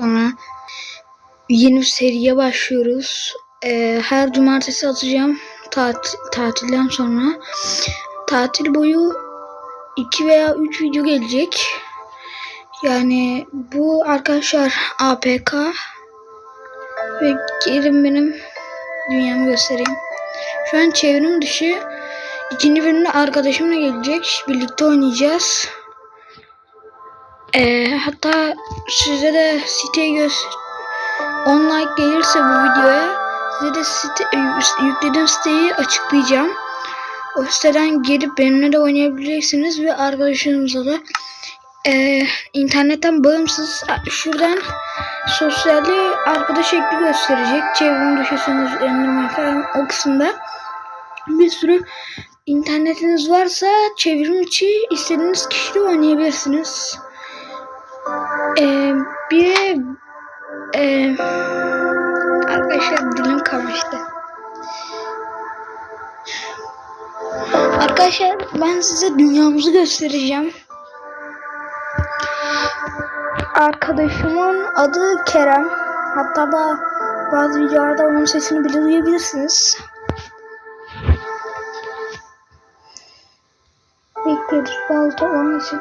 Sonra yeni bir seriye başlıyoruz. Ee, her cumartesi atacağım tat tatilden sonra. Tatil boyu 2 veya 3 video gelecek. Yani bu arkadaşlar APK ve gelin benim dünyamı göstereyim. Şu an çevrim dışı ikinci bölümde arkadaşımla gelecek. Birlikte oynayacağız. Ee, hatta size de siteyi göz 10 like gelirse bu videoya size de site, yüklediğim siteyi açıklayacağım. O siteden gelip benimle de oynayabilirsiniz ve arkadaşlarımızla da e, internetten bağımsız şuradan sosyalde arkadaş ekli gösterecek. Çevrim dışı sonuçlandırma falan o kısımda bir sürü internetiniz varsa çevrim içi istediğiniz kişiyle oynayabilirsiniz. Ee, bir e, arkadaşlar dilim kalmıştı. Arkadaşlar ben size dünyamızı göstereceğim. Arkadaşımın adı Kerem. Hatta bazı videolarda onun sesini bile duyabilirsiniz. Bekliyoruz bal toplamak için.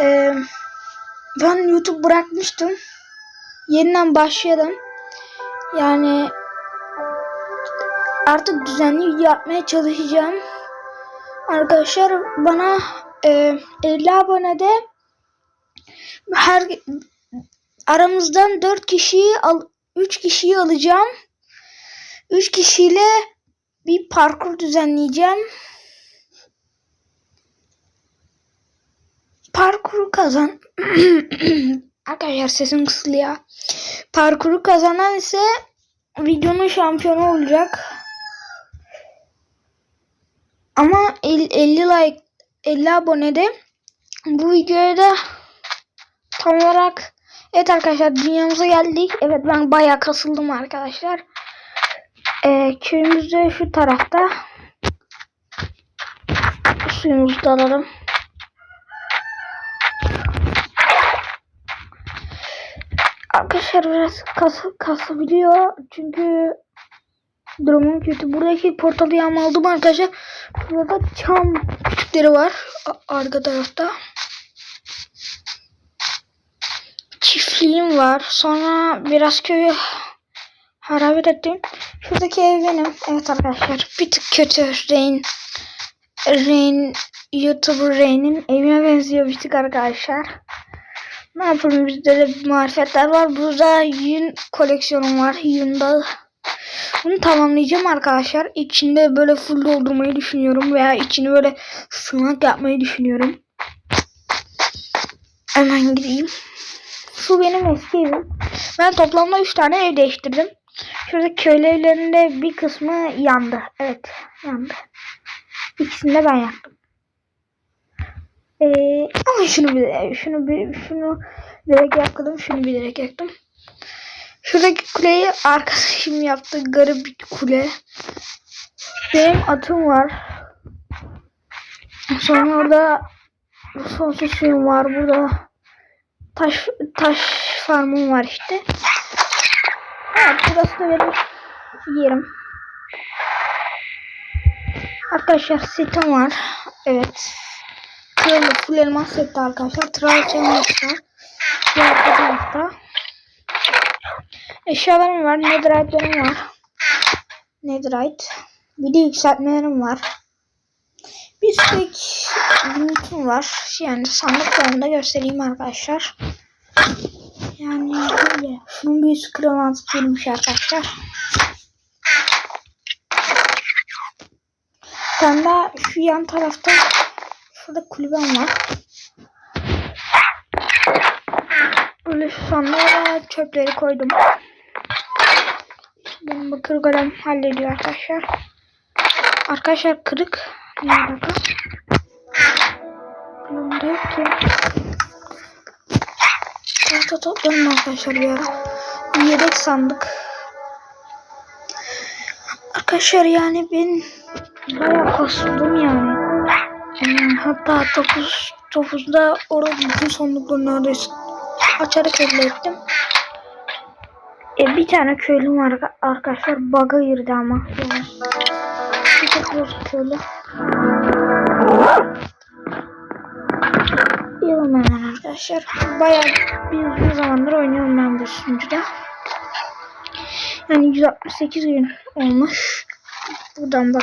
Ee, ben YouTube bırakmıştım. Yeniden başladım. Yani artık düzenli video yapmaya çalışacağım. Arkadaşlar bana e, 50 abonede her aramızdan 4 kişiyi al 3 kişiyi alacağım. 3 kişiyle bir parkur düzenleyeceğim. Parkuru kazan Arkadaşlar sesim kısılı ya. Parkuru kazanan ise videonun şampiyonu olacak. Ama 50 like 50 abonede bu videoya da tam olarak evet arkadaşlar dünyamıza geldik. Evet ben bayağı kasıldım arkadaşlar. Ee, köyümüz şu tarafta. Suyumuzu da alalım. Arkadaşlar biraz kas, kasabiliyor. Çünkü durumum kötü. Buradaki portalı yağmaladım arkadaşlar. Burada çam küçükleri var. Arka tarafta. Çiftliğim var. Sonra biraz köyü harabet ettim. Şuradaki ev benim. Evet arkadaşlar. Bir tık kötü. Rain Rain YouTuber Rain'in evine benziyor bir tık arkadaşlar. Ne yapalım bizde de marifetler var. Burada yün koleksiyonum var. Yünde bunu tamamlayacağım arkadaşlar. İçinde böyle full doldurmayı düşünüyorum. Veya içini böyle sığınak yapmayı düşünüyorum. Hemen gideyim. Şu benim eski evim. Ben toplamda 3 tane ev değiştirdim. Şurada köylü evlerinde bir kısmı yandı. Evet yandı. İkisini de ben yaptım. Ee, ama şunu bir şunu bir şunu bilerek yaktım. Şunu bilerek yaktım. Şuradaki kuleyi arkadaşım yaptı. Garip bir kule. Benim atım var. Sonra orada sonsuz suyum var. Burada taş taş farmım var işte. Evet burası da benim yerim. Arkadaşlar setim var. Evet. Kralı full elmas seti arkadaşlar. Tralçanın yoksa. Diğer tarafta. Eşyalarım var. Netherite'lerim var. Netherite. Bir de yükseltmelerim var. Bir stack limitim var. Yani sandık formunda göstereyim arkadaşlar. Yani böyle. Şunun bir üst kırılmaz girmiş arkadaşlar. Daha şu yan tarafta şurada kulübem var. Böyle sandığa çöpleri koydum. Benim bakır golem hallediyor arkadaşlar. Arkadaşlar kırık. Ne alaka? Bunda yok ki. Tahta toplarım arkadaşlar bir ara. Yedek sandık. Arkadaşlar yani ben bayağı kasıldım yani. Hatta 9 9'da orada bütün sandıkları neredeyse açarak elde ettim. E, bir tane köylüm var arkadaşlar. Bug'a girdi ama. Yani. Bir tek bozuk köylü. Yılım hemen arkadaşlar. Bayağı bir uzun zamandır oynuyorum ben bu sunucuda. Yani 168 gün olmuş. Buradan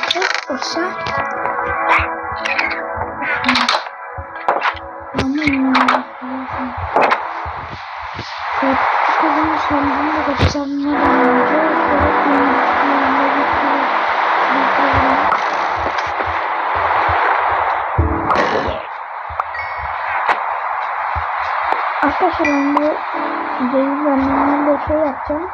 güzelliğine Arkadaşlar ben bu videoyu normalde şey yapacağım.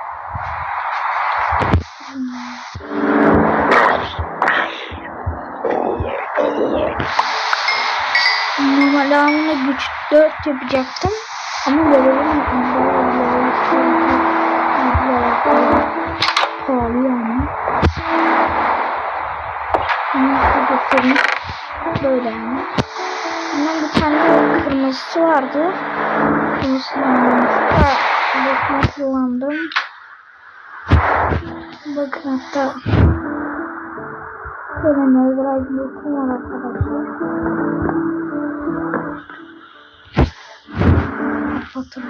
Normalde ben bunu güç 4 yapacaktım. Ama görevim pahalı yani. Göstereyim. Böyle yani. Bundan bir tane kırmızısı vardı. Kırmızı da bakma kullandım. Bakın hatta böyle nevral bir var arkadaşlar. Bakın.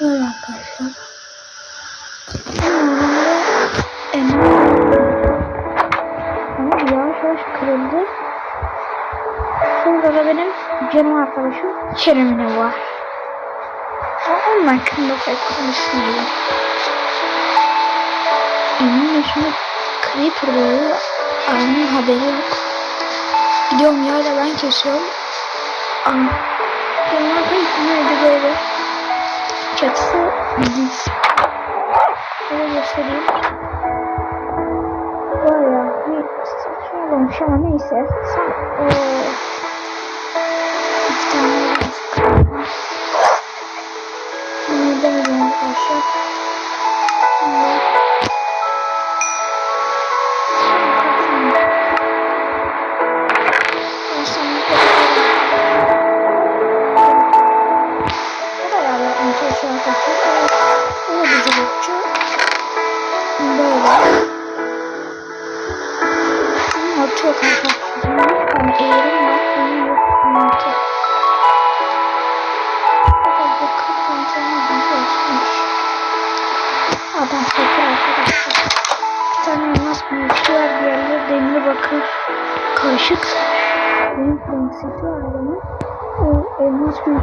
Böyle arkadaşlar. Ama yavaş yavaş kırıldı. Sonra da benim canım arkadaşım Kerem'ine var. O onun hakkında pek konuşmayayım. Emin yaşında Creeper böyle annemin haberi yok. Gidiyorum yayla ben kesiyorum. Ama arkadaşım nerede böyle çatısı diz. Şöyle göstereyim. Bayağı bir saçma olmuş ama neyse. Sen ee, iki tane Bunu demedim arkadaşlar.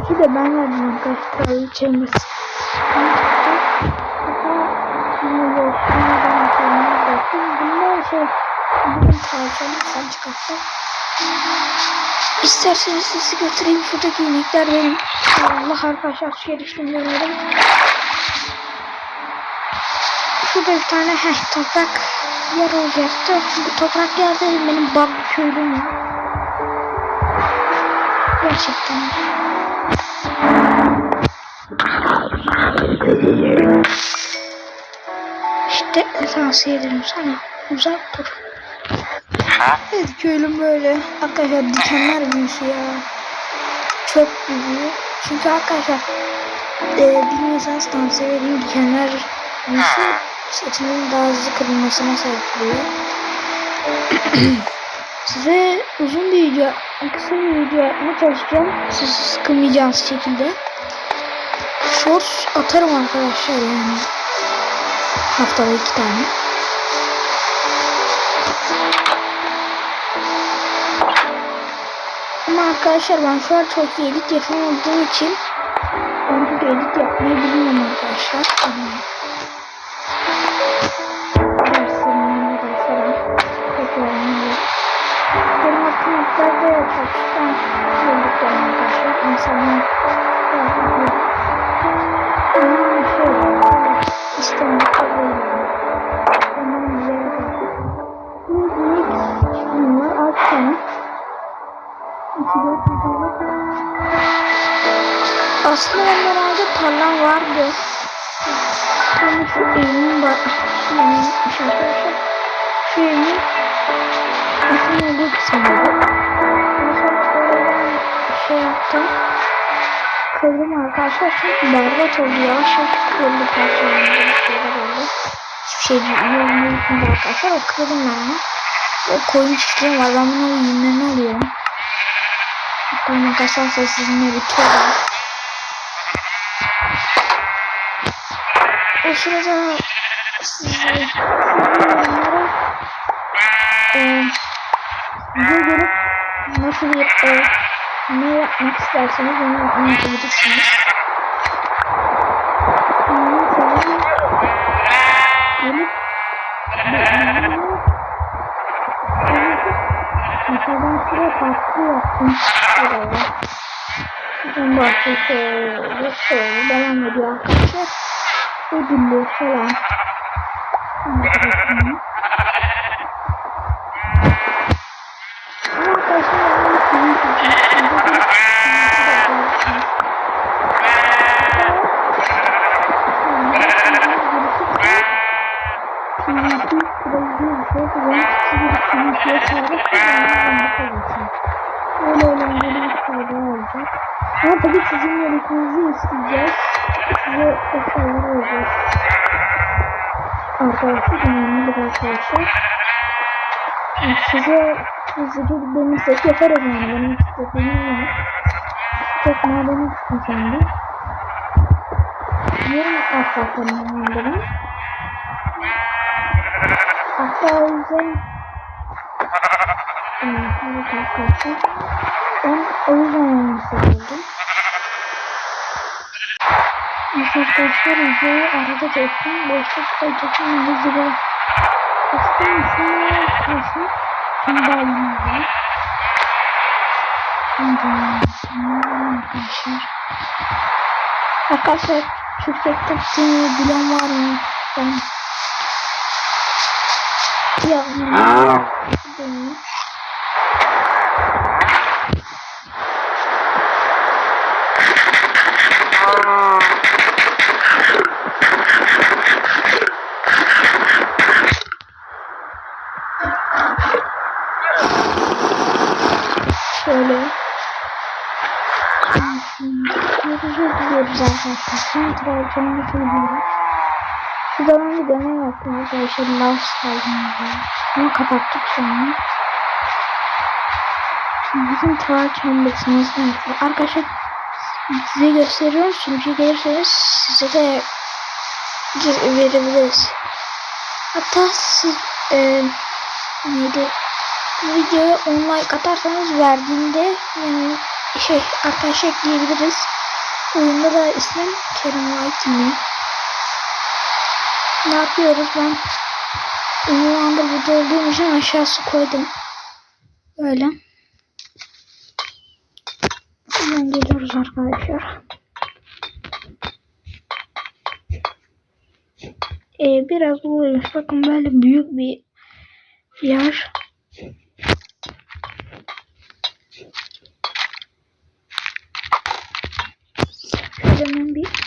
Büyüsü de ben verdim arkadaşlar. Ölçemiz. Bunlar şey bugün tavşanı sen çıkarttım. İsterseniz sizi götüreyim. Şuradaki inekler benim. Allah arkadaşlar suya düştüm görmedim. Şurada bir tane heh, toprak yer olacaktı. Bu toprak yerde benim bab köylüm var. Gerçekten. İşte tavsiye ederim sana. Uzak dur. Evet köylüm böyle. Arkadaşlar dikenler büyüsü ya. Çok büyüyor. Çünkü arkadaşlar e, bilmiyorsanız tavsiye vereyim dikenler büyüsü setinin daha hızlı kırılmasına sebep oluyor. Size uzun bir video, kısa bir video yapmaya çalışacağım. Siz sıkılmayacağınız şekilde. Shorts atarım arkadaşlar yani. Haftada iki tane. Ama arkadaşlar ben şu an çok edit yapamadığım için ben çok edit yapmayı bilmiyorum arkadaşlar. Yani gördüklerim arkadaşlar. İnsanlar şey. Ondan bir yere bakıyorum. Bu minik çizim var. Alt tane. İki dört tane. Aslında ben herhalde tarlam vardı. Ama şu evimin bak. Şu evimin arkadaşlar. Şu evimin bakın olduğu. Ondan oradan şey yaptım. Kırdım arkadaşlar. Çünkü berbat oldu. Yavaş yavaş kırıldı parçalandı. Bir şeyler oldu. Hiçbir şey yoluna gitmedi arkadaşlar. O kırdım ben onu. O koyun çiftliği var. Ben bunları yünlerini alıyorum. Hatta bir tur var. O sırada size yorumlara e, bize gelip nasıl bir e, ne yapmak isterseniz onu anlatabilirsiniz. Ondan sonra gelip Mesela şuraya farklı yaptım. Şuraya. Şuradan bahçe şöyle şöyle devam ediyor arkadaşlar. Ödüllü falan. Arkadaşlar. Öyle öyle böyle bir fayda olacak. Ama tabii sizin yönetinizi isteyeceğiz. Size başarılar olacağız. Arkadaşlar önemlidir arkadaşlar. Size sizi demişsek yaparız yani. Benim istediğim yok. Tek madeni gittim sende. Yarım asfaltlarını gönderin. Hatta arkadaşlar. Ben o yüzden olması oldum. Mesela arkadaşlar videoyu arada çektim. Boşluk koyacaktım. Hızlı Açtım mısın? Arkadaşlar. Şimdi daha oldu. Şimdi arkadaşlar. Arkadaşlar Türkçe Türkçe'yi bilen var mı? Ben ya benim şöyle Özür diliyoruz arkadaşlar. Son trabzonunu söylüyoruz. Şurada ben bir deney yaptım arkadaşlar. Lifestyle'ın Ama kapattık şu an. Şimdi bizim trabzon basımız neydi? Arkadaşlar size gösteriyorum. Sunucuya gelirseniz size de verebiliriz. Hatta siz e, neydi? Videoya 10 like atarsanız verdiğinde yani şey arkadaş ekleyebiliriz. Oyunda da ismim Kerim White yine. Ne yapıyoruz ben uzun zamandır burada olduğum için aşağısı koydum. Böyle. Hemen geliyoruz arkadaşlar. Ee, biraz uğraşmış. Bakın böyle büyük bir yer. Hemen bir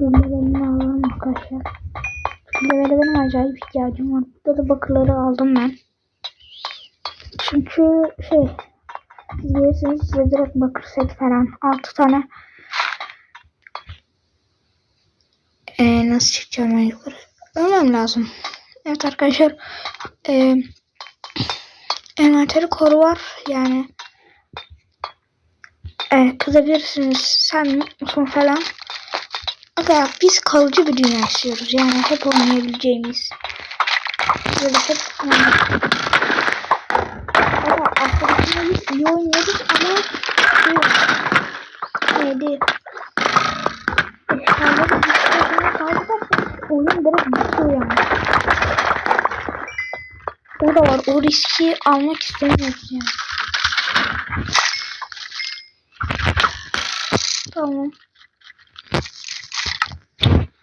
Dönmelerini alalım arkadaşlar. Dönmelere benim acayip ihtiyacım var. Burada da bakırları aldım ben. Çünkü şey siz gelirseniz size direkt bakır set falan 6 tane ee, nasıl çıkacağım ben yukarı? Ölmem lazım. Evet arkadaşlar e, envanteri koru var yani e, kızabilirsiniz sen musun falan Aga biz kalıcı bir dünya istiyoruz yani hep oynayabileceğimiz. Böyle hep Aga aslında iyi oynuyoruz ama şey neydi eşyaları bir oyun direkt bitiyor yani. O da var. O riski almak istemiyoruz yani.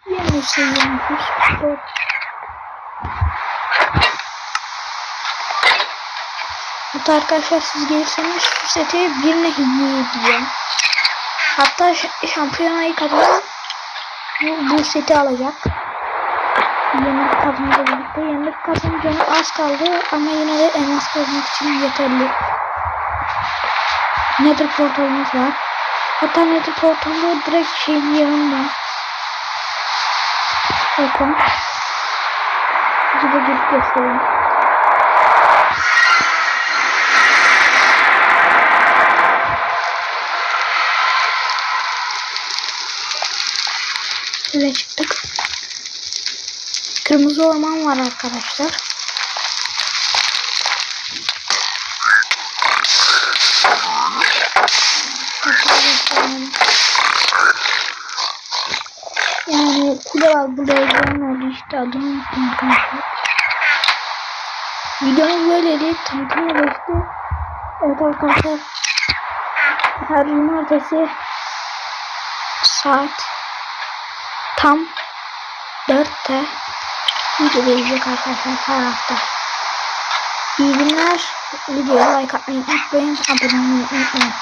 Yine şey yapmış. Hatta arkadaşlar siz gelirseniz şu seti birine hediye edeceğim. Hatta şampiyonayı kazanan bu, bu seti alacak. Yemek kazmayla birlikte. Yemek kazanın canı az kaldı ama yine de en az kazmak için yeterli. Nether portalımız var. Hatta Nether portalı direkt şeyin yanında. Bakın. Size de gidip göstereyim. Şöyle çıktık. Kırmızı orman var arkadaşlar. Yani burada evren oldu işte adını unuttum arkadaşlar. Videomuz böyleydi. Tanıtımla geçti. Evet arkadaşlar. Her cumartesi saat tam 4'te video gelecek arkadaşlar her hafta. İyi günler. Videoya like atmayı unutmayın. Abone olmayı unutmayın.